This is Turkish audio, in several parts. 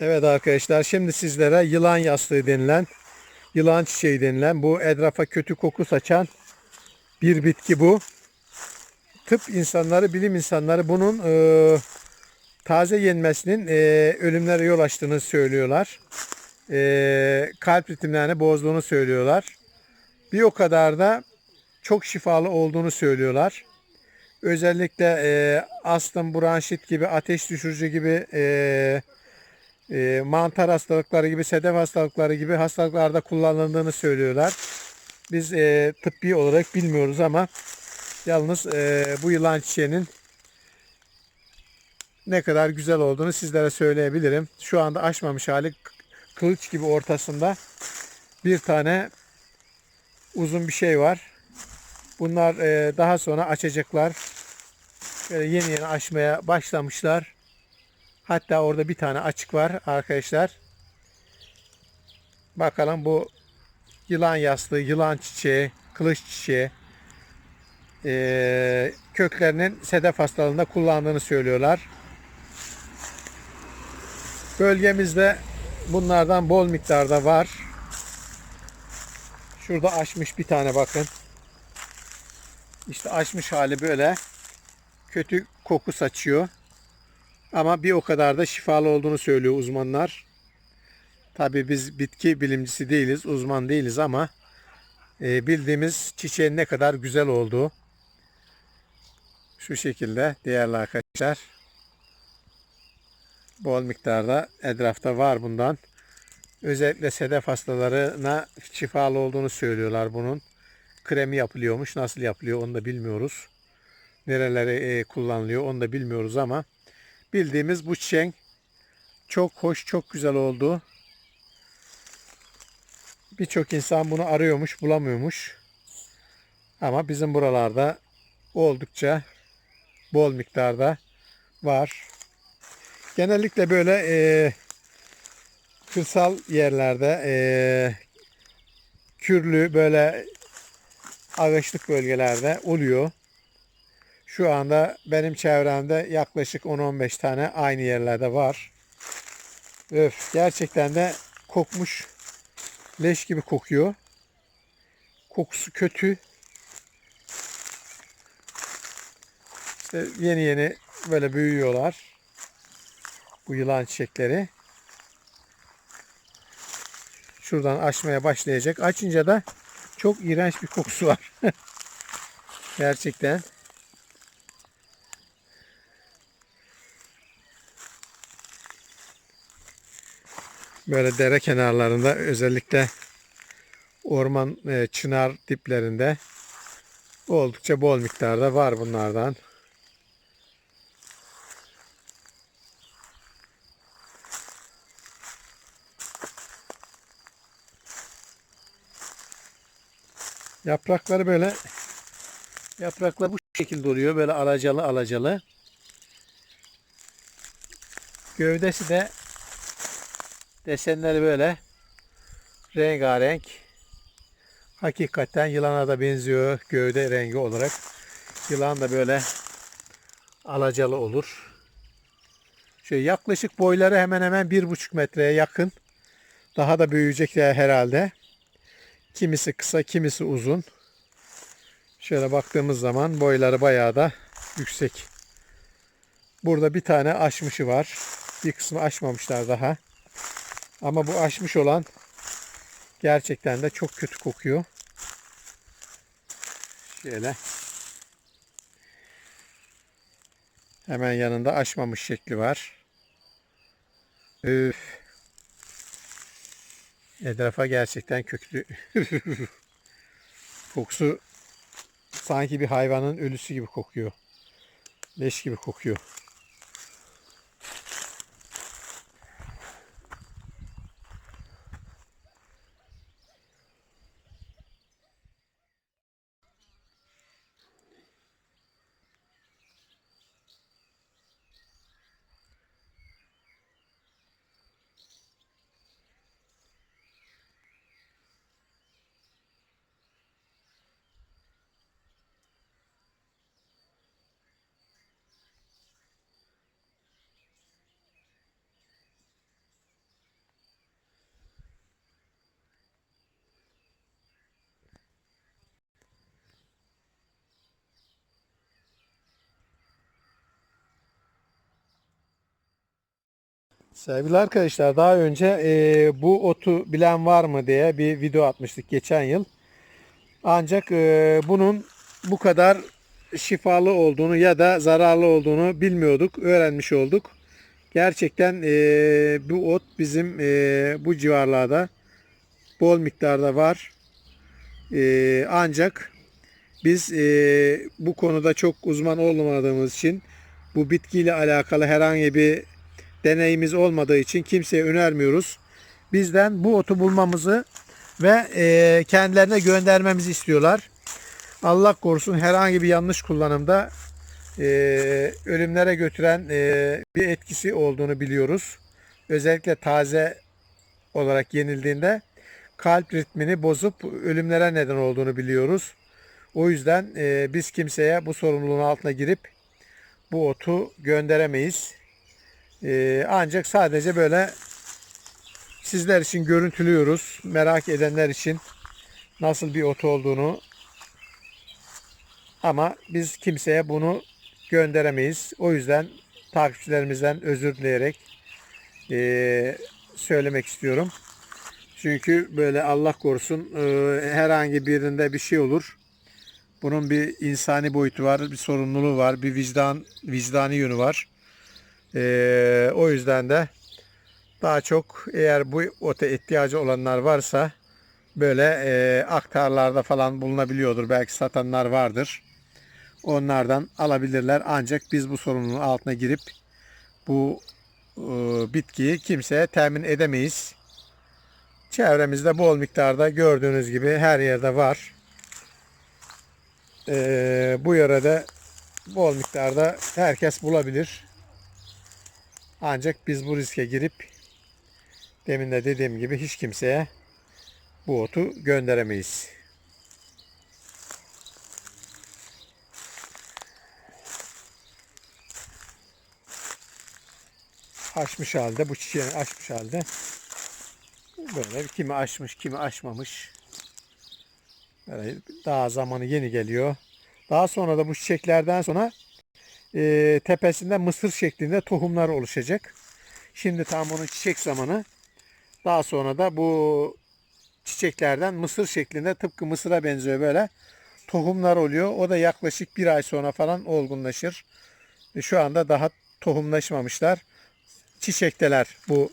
Evet arkadaşlar şimdi sizlere yılan yastığı denilen, yılan çiçeği denilen bu etrafa kötü koku saçan bir bitki bu. Tıp insanları, bilim insanları bunun e, taze yenmesinin e, ölümlere yol açtığını söylüyorlar. E, kalp ritimlerini bozduğunu söylüyorlar. Bir o kadar da çok şifalı olduğunu söylüyorlar. Özellikle e, astım, bronşit gibi, ateş düşürücü gibi e, e, mantar hastalıkları gibi, sedef hastalıkları gibi hastalıklarda kullanıldığını söylüyorlar. Biz e, tıbbi olarak bilmiyoruz ama yalnız e, bu yılan çiçeğinin ne kadar güzel olduğunu sizlere söyleyebilirim. Şu anda açmamış hali kılıç gibi ortasında bir tane uzun bir şey var. Bunlar e, daha sonra açacaklar. Böyle yeni yeni açmaya başlamışlar. Hatta orada bir tane açık var arkadaşlar. Bakalım bu yılan yastığı, yılan çiçeği, kılıç çiçeği e, köklerinin sedef hastalığında kullandığını söylüyorlar. Bölgemizde bunlardan bol miktarda var. Şurada açmış bir tane bakın. İşte açmış hali böyle. Kötü koku saçıyor. Ama bir o kadar da şifalı olduğunu söylüyor uzmanlar. Tabii biz bitki bilimcisi değiliz, uzman değiliz ama e, bildiğimiz çiçeğin ne kadar güzel olduğu şu şekilde değerli arkadaşlar. Bol miktarda etrafta var bundan. Özellikle sedef hastalarına şifalı olduğunu söylüyorlar bunun. Kremi yapılıyormuş. Nasıl yapılıyor onu da bilmiyoruz. Nerelere kullanılıyor onu da bilmiyoruz ama bildiğimiz bu çiçeğin çok hoş, çok güzel olduğu. Birçok insan bunu arıyormuş, bulamıyormuş. Ama bizim buralarda oldukça bol miktarda var. Genellikle böyle e, kırsal yerlerde e, kürlü böyle ağaçlık bölgelerde oluyor. Şu anda benim çevremde yaklaşık 10-15 tane aynı yerlerde var. Öf, gerçekten de kokmuş. Leş gibi kokuyor. Kokusu kötü. İşte yeni yeni böyle büyüyorlar. Bu yılan çiçekleri. Şuradan açmaya başlayacak. Açınca da çok iğrenç bir kokusu var. Gerçekten. Böyle dere kenarlarında özellikle orman e, çınar diplerinde oldukça bol miktarda var bunlardan. Yaprakları böyle yapraklar bu şekilde oluyor. Böyle alacalı alacalı. Gövdesi de desenleri böyle rengarenk. Hakikaten yılana da benziyor gövde rengi olarak. Yılan da böyle alacalı olur. Şöyle yaklaşık boyları hemen hemen bir buçuk metreye yakın. Daha da büyüyecekler herhalde. Kimisi kısa, kimisi uzun. Şöyle baktığımız zaman boyları bayağı da yüksek. Burada bir tane aşmışı var. Bir kısmı aşmamışlar daha. Ama bu aşmış olan gerçekten de çok kötü kokuyor. Şöyle. Hemen yanında aşmamış şekli var. Üf. Etrafa gerçekten köklü. Kokusu sanki bir hayvanın ölüsü gibi kokuyor. Leş gibi kokuyor. Sevgili arkadaşlar daha önce e, bu otu bilen var mı diye bir video atmıştık geçen yıl. Ancak e, bunun bu kadar şifalı olduğunu ya da zararlı olduğunu bilmiyorduk, öğrenmiş olduk. Gerçekten e, bu ot bizim e, bu civarlarda bol miktarda var. E, ancak biz e, bu konuda çok uzman olmadığımız için bu bitkiyle alakalı herhangi bir deneyimiz olmadığı için kimseye önermiyoruz. Bizden bu otu bulmamızı ve e, kendilerine göndermemizi istiyorlar. Allah korusun herhangi bir yanlış kullanımda e, ölümlere götüren e, bir etkisi olduğunu biliyoruz. Özellikle taze olarak yenildiğinde kalp ritmini bozup ölümlere neden olduğunu biliyoruz. O yüzden e, biz kimseye bu sorumluluğun altına girip bu otu gönderemeyiz. E, ancak sadece böyle sizler için görüntülüyoruz. Merak edenler için nasıl bir ot olduğunu ama biz kimseye bunu gönderemeyiz. O yüzden takipçilerimizden özür dileyerek e, söylemek istiyorum. Çünkü böyle Allah korusun e, herhangi birinde bir şey olur. Bunun bir insani boyutu var, bir sorumluluğu var, bir vicdan vicdani yönü var. E, o yüzden de daha çok eğer bu ota ihtiyacı olanlar varsa böyle e, aktarlarda falan bulunabiliyordur. Belki satanlar vardır. Onlardan alabilirler. Ancak biz bu sorunun altına girip bu e, bitkiyi kimseye temin edemeyiz. Çevremizde bol miktarda gördüğünüz gibi her yerde var. E, bu yörede bol miktarda herkes bulabilir. Ancak biz bu riske girip demin de dediğim gibi hiç kimseye bu otu gönderemeyiz. Açmış halde, bu çiçeğini açmış halde. Böyle kimi açmış, kimi açmamış. Böyle daha zamanı yeni geliyor. Daha sonra da bu çiçeklerden sonra e, tepesinde mısır şeklinde tohumlar oluşacak. Şimdi tam onun çiçek zamanı. Daha sonra da bu çiçeklerden mısır şeklinde tıpkı mısıra benziyor böyle tohumlar oluyor. O da yaklaşık bir ay sonra falan olgunlaşır. E, Şu anda daha tohumlaşmamışlar. Çiçekteler bu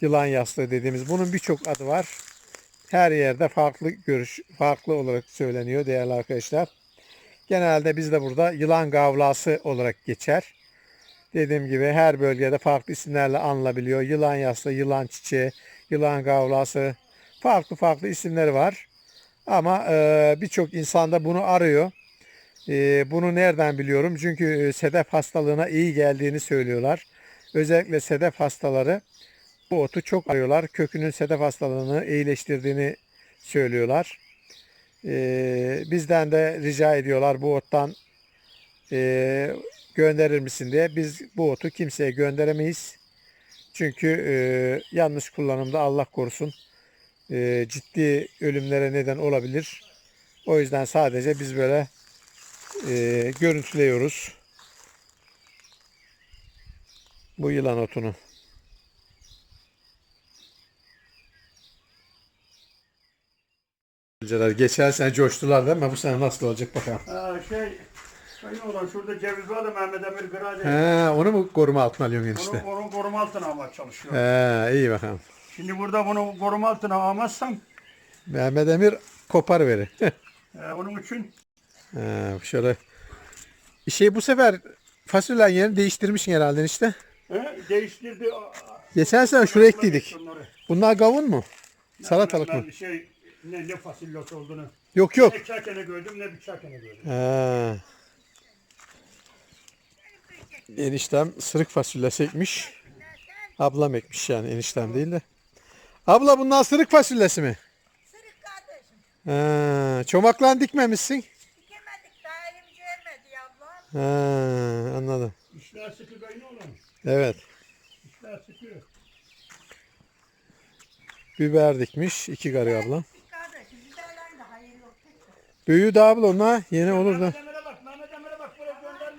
yılan yastığı dediğimiz. Bunun birçok adı var. Her yerde farklı görüş, farklı olarak söyleniyor değerli arkadaşlar. Genelde bizde burada yılan gavlası olarak geçer. Dediğim gibi her bölgede farklı isimlerle anılabiliyor. Yılan yastığı, yılan çiçeği, yılan gavlası farklı farklı isimleri var. Ama e, birçok insan da bunu arıyor. E, bunu nereden biliyorum? Çünkü e, sedef hastalığına iyi geldiğini söylüyorlar. Özellikle sedef hastaları bu otu çok arıyorlar. Kökünün sedef hastalığını iyileştirdiğini söylüyorlar. E, bizden de rica ediyorlar bu ottan e, gönderir misin diye. Biz bu otu kimseye gönderemeyiz. Çünkü e, yanlış kullanımda Allah korusun e, ciddi ölümlere neden olabilir. O yüzden sadece biz böyle e, görüntülüyoruz bu yılan otunu. Geçen sene coştular değil mi? Bu sene nasıl olacak bakalım. Ha, şey, sayın olan şurada ceviz var da Mehmet Emir Gıracı. He, onu mu koruma altına alıyorsun enişte? Onu, onu koruma altına almaya çalışıyor. He, iyi bakalım. Şimdi burada bunu koruma altına almazsam Mehmet Emir kopar veri. e, onun için He, şöyle. Şey bu sefer fasulyenin yerini değiştirmişsin herhalde işte. e, değiştirdi. Geçen sene şuraya ektiydik. Bunlar gavun mu? Salatalık mı? Ben şey, ne, ne fasulyesi olduğunu. Yok yok. Ne çakene gördüm ne bir çakene gördüm. Ha. Eniştem sırık fasulyesi ekmiş. Ablam ekmiş yani eniştem değil de. Abla bunlar sırık fasulyesi mi? Sırık kardeşim. Ha, çomaklan dikmemişsin. Dikemedik daha elimizi vermedi ablam. Ha, anladım. İşler sıkı kayın oğlum. Evet. İşler sıkı. Biber dikmiş. iki karı ablam. Kardeşim biberlerin de hayır yok. Büyüğü de abla ona yeni olur da.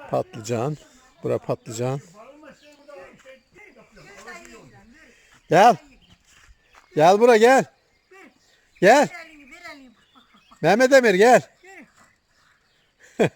Patlıcan. Bura patlıcan. Şey şey. Gel. Gel bura gel. Gel. Mehmet Emir gel.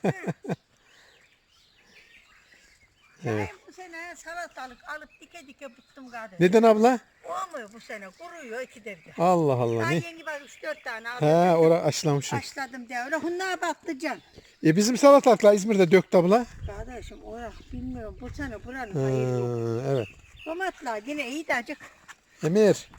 Evet. Bu sene salatalık alıp dike dike bıktım kardeşim. Neden abla? Olmuyor bu sene kuruyor iki devre. Allah Allah. Ben Ne? yeni var 3-4 tane aldım. He ora aşılamışım. Başladım diye öyle. Bunlar patlıcan. E bizim salatalıklar İzmir'de döktü abla. Kardeşim oraya bilmiyorum bu sene buranın Ha, hayırlı evet. Domatlar yine iyi de acık. Emir.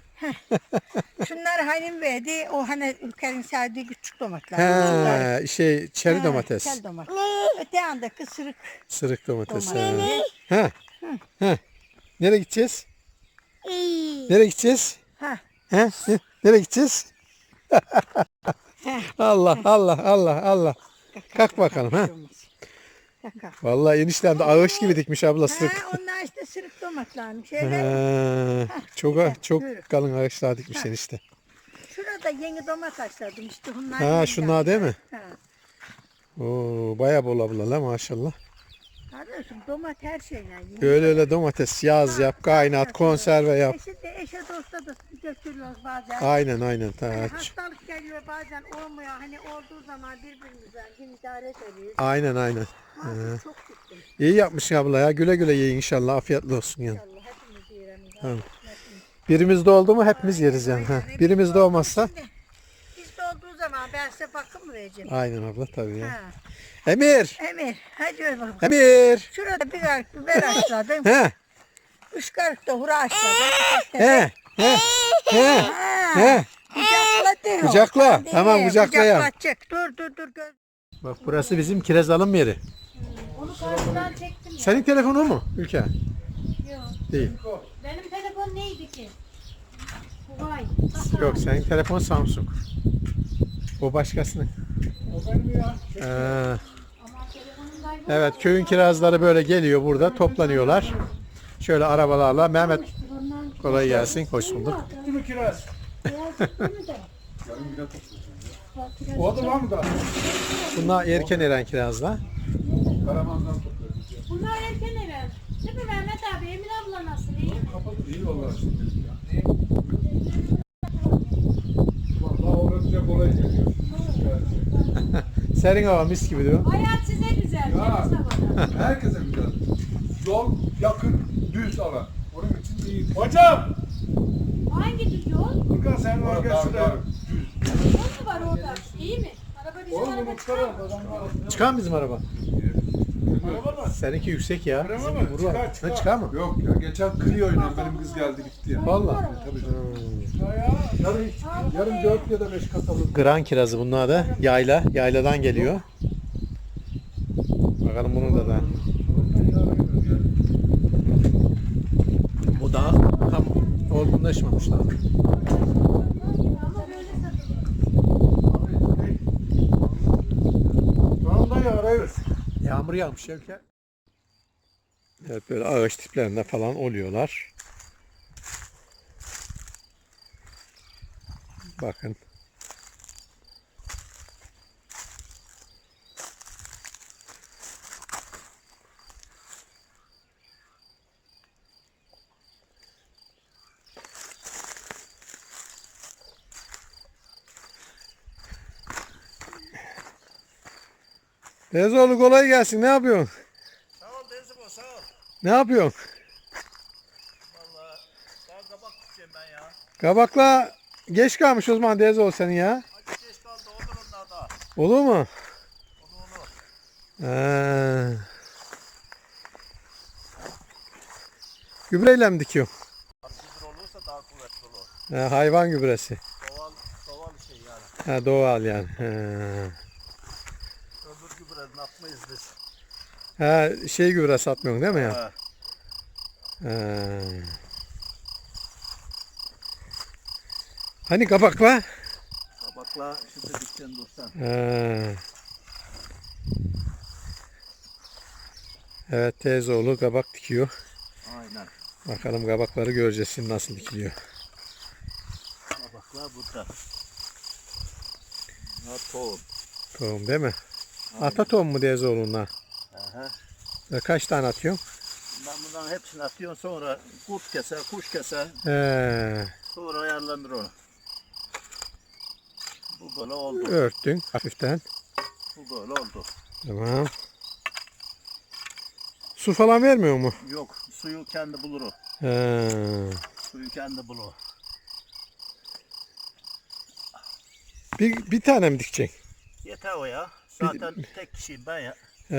Şunlar halim verdi. O hani ülkenin sevdiği küçük domatlar. Şunlar. He, şey çeri Ha, domates. Kel domates. Öte yandaki sırık Sırık domates. he. domates. Ha. Ha. Nereye gideceğiz? Nereye gideceğiz? Ha. He? Ne- Nereye gideceğiz? Allah Allah Allah Allah. Kalk bakalım ha. Yaka. Vallahi enişten de ağaç gibi dikmiş abla Ha, sırık. onlar işte sırık domatlarmış. Şeyler. Çok güzel, çok buyurun. kalın ağaçlar dikmiş enişte. Şurada yeni domates açladım işte bunlar. Ha yeni şunlar değil mi? Ha. Oo bayağı bol abla la maşallah. Kardeşim domates her şeyle yeni. Öyle öyle domates yaz yap, kaynat, konserve yap. E şimdi eşe dosta da götürüyoruz bazen. Aynen aynen. Hani Ta, hastalık geliyor bazen olmuyor. Hani olduğu zaman birbirimizden idare ederiz. aynen aynen. Mahsus çok tuttum. İyi yapmışsın abla ya. Güle güle ye inşallah. Afiyetli olsun yani. Allah hepimiz yiyelim. Tamam. Birimizde oldu mu hepimiz yeriz yani. Ha. Birimizde olmazsa. Bizde olduğu zaman ben size bakım vereceğim. Aynen abla tabii ya. Ha. Emir. Emir hadi öyle bakalım. Emir. Şurada bir karık biber açladım. He. Üç karık da hura açladım. He. He. He. Ha. He. Kucakla diyor. Kucakla. Tamam, kucaklayayım. kucaklatacak. Dur dur dur. Göz. Bak burası bizim kiraz alım yeri. Onu karşıdan çektim ya. Senin telefonun mu Ülke? Yok. Değil. Benim telefon neydi ki? Huawei. Yok senin telefon Samsung. O başkasının. O benim ya. Ee, Ama evet köyün kirazları böyle geliyor burada toplanıyorlar. Şöyle arabalarla Mehmet Ondan kolay gelsin. Hoş bulduk. Gitti mi kiraz? çıktı mı da? Yarın bir de toplayacağım. Biraz O var mı da? Bunlar erken eren kirazlar. Karaman'dan topluyoruz. ya. Bunlar erken eve. Değil mi Mehmet abi? Emin abla nasıl? İyi mi? Kapalı iyi vallahi şimdi. orası kolay geliyor. Serin hava mis gibi diyor. Hayat size güzel. Ya. Herkese güzel. Yol yakın, düz alan. Onun için iyi. Hocam! Hangi düz yol? Furkan sen var gel şuraya. Düz. Yol mu var orada? İyi mi? Araba bizim Oğlum araba çıkar mı? Çıkar mı bizim araba? Mı? Seninki yüksek ya. Araba mı? vurur. Çıkar, Ne çıkar. çıkar mı? Yok ya geçen Clio'yla benim kız geldi gitti ya. Valla. Tabii Yarın, yarın 4 ya da 5 kat alır. Gran kirazı bunlar da. Yayla. Yayladan geliyor. Bakalım bunun da da. Bu daha tam olgunlaşmamışlar. Ama böyle satılıyor. Tamam da ya arayız. Yağmur yağmış ya ülke. Evet böyle ağaç tiplerinde falan oluyorlar. Bakın. Tezoğlu kolay gelsin. Ne yapıyorsun? Sağ ol Dezimo sağ ol. Ne yapıyorsun? Valla daha kabak tutacağım ben ya. Kabakla geç kalmış o zaman Tezoğlu senin ya. Acı geç kaldı olur onlar da. Olur mu? Onu onu. Ee. Gübreyle mi dikiyor? Gübre olursa daha kuvvetli olur. Ha, hayvan gübresi. Doğal, doğal şey yani. Ha, doğal yani. Ha. Ha, şey gübresi atmıyorsun değil mi ya? Ha. Ha. Hani kabakla? Kabakla şimdi dikeceksin dursan. Ha. Evet teyzeoğlu kabak dikiyor. Aynen. Bakalım kabakları göreceğiz şimdi nasıl dikiliyor. Kabaklar burada. Ha tohum. Tohum değil mi? Ata tohum mu teyzeoğluna? Aha. Ve kaç tane atıyorsun? Ben bunların hepsini atıyorum sonra kurt keser, kuş keser. He, Sonra ayarlanır onu. Bu böyle oldu. örttün hafiften. Bu böyle oldu. Tamam. Su falan vermiyor mu? Yok suyu kendi bulur o. He. Suyu kendi bulur. Bir, bir tane mi dikeceksin? Yeter o ya. Zaten tek kişiyim ben ya. He.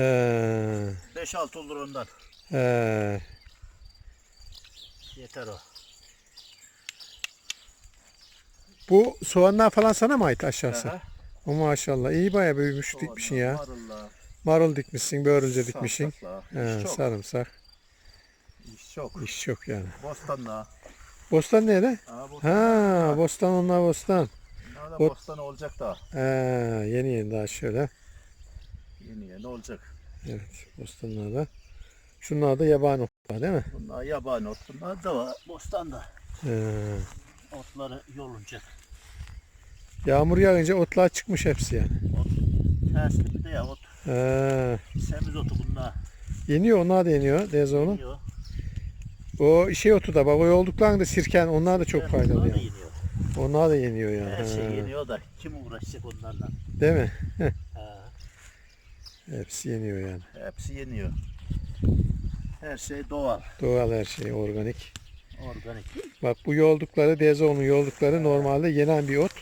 5-6 olur ondan. He. Yeter o. Bu soğanlar falan sana mı ait aşağısı? Aha. O maşallah iyi bayağı büyümüş dikmişsin ya. Marullar, Marul dikmişsin, börülce dikmişsin. sarımsaklar. He, İş çok. sarımsak. İş çok. İş çok yani. Bostanla. Bostan nerede? Ha, bostan. Ha, bostan onlar bostan. Da Bot- bostan olacak da. He, yeni yeni daha şöyle. Yeni yeni olacak. Evet, bostanlar da. Şunlar da yabani otlar değil mi? Bunlar yabani ot. Bunlar da var. Bostanda. He. Otları yolunacak. Yağmur yağınca otlar çıkmış hepsi yani. Ot. Tersli bir de ya ot. He. Semiz otu bunlar. Yeniyor, onlar da yeniyor Dezoğlu. Yeniyor. O şey otu da bak o yolduklarında sirken onlar da çok Evet, faydalı bunlar da yani. yeniyor. Onlar da yeniyor yani. Her şey He. yeniyor da kim uğraşacak onlarla? Değil mi? Hepsi yeniyor yani. hepsi yeniyor. Her şey doğal, Doğal her şey, organik. organik. Bak bu yoldukları, Dezoğlu'nun yoldukları normalde yenen bir ot.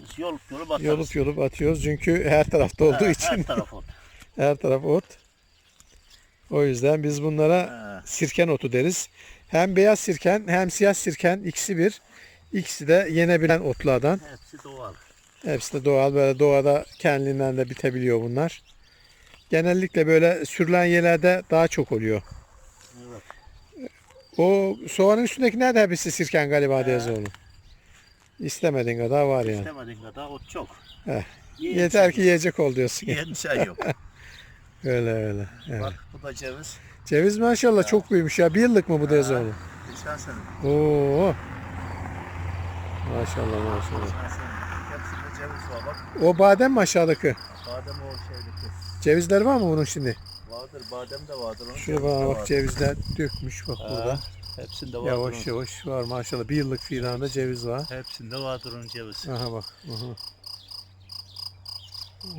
Biz yolup yolup atarız. Yolup yolup atıyoruz çünkü her tarafta olduğu Ha, için Her taraf ot. her taraf ot. O yüzden biz bunlara Ha, sirken otu deriz. Hem beyaz sirken hem siyah sirken ikisi bir. İkisi de yenebilen otlardan. hepsi doğal. Hepsi de doğal böyle doğada kendiliğinden de bitebiliyor bunlar. Genellikle böyle sürülen yerlerde daha çok oluyor. Evet. O soğanın üstündeki nerede hepsi sirken galiba Dezoğlu. İstemediğin kadar var yani. İstemediğin kadar ot çok. Heh. Yeter ki yiyecek ol diyorsun. Yiyen şey yok. Öyle öyle. Evet. Bak bu da ceviz. Ceviz maşallah çok büyümüş ya. Bir yıllık mı bu Dezoğlu? Geçen sene. Oo. Maşallah maşallah. Geçen sene. Hepsinde ceviz var bak. O badem mi aşağıdaki? Badem o şeydeki. Cevizler var mı bunun şimdi? Vardır badem de vardır. Onun Şuraya bak, bak vardır. cevizler dökmüş bak burada. Hepsinde vardır. Yavaş onun. yavaş var maşallah. Bir yıllık filanda ceviz var. Hepsinde vardır onun cevizi. Aha bak. Aha.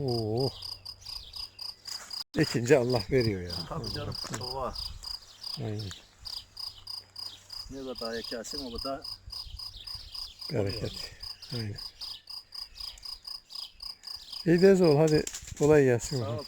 Oo. Ekince Allah veriyor ya. Tabii canım. O var. Aynen. Ne kadar ekersin o kadar Bereket. Aynen. İyi Dezoğlu hadi kolay gelsin. Sağ ol.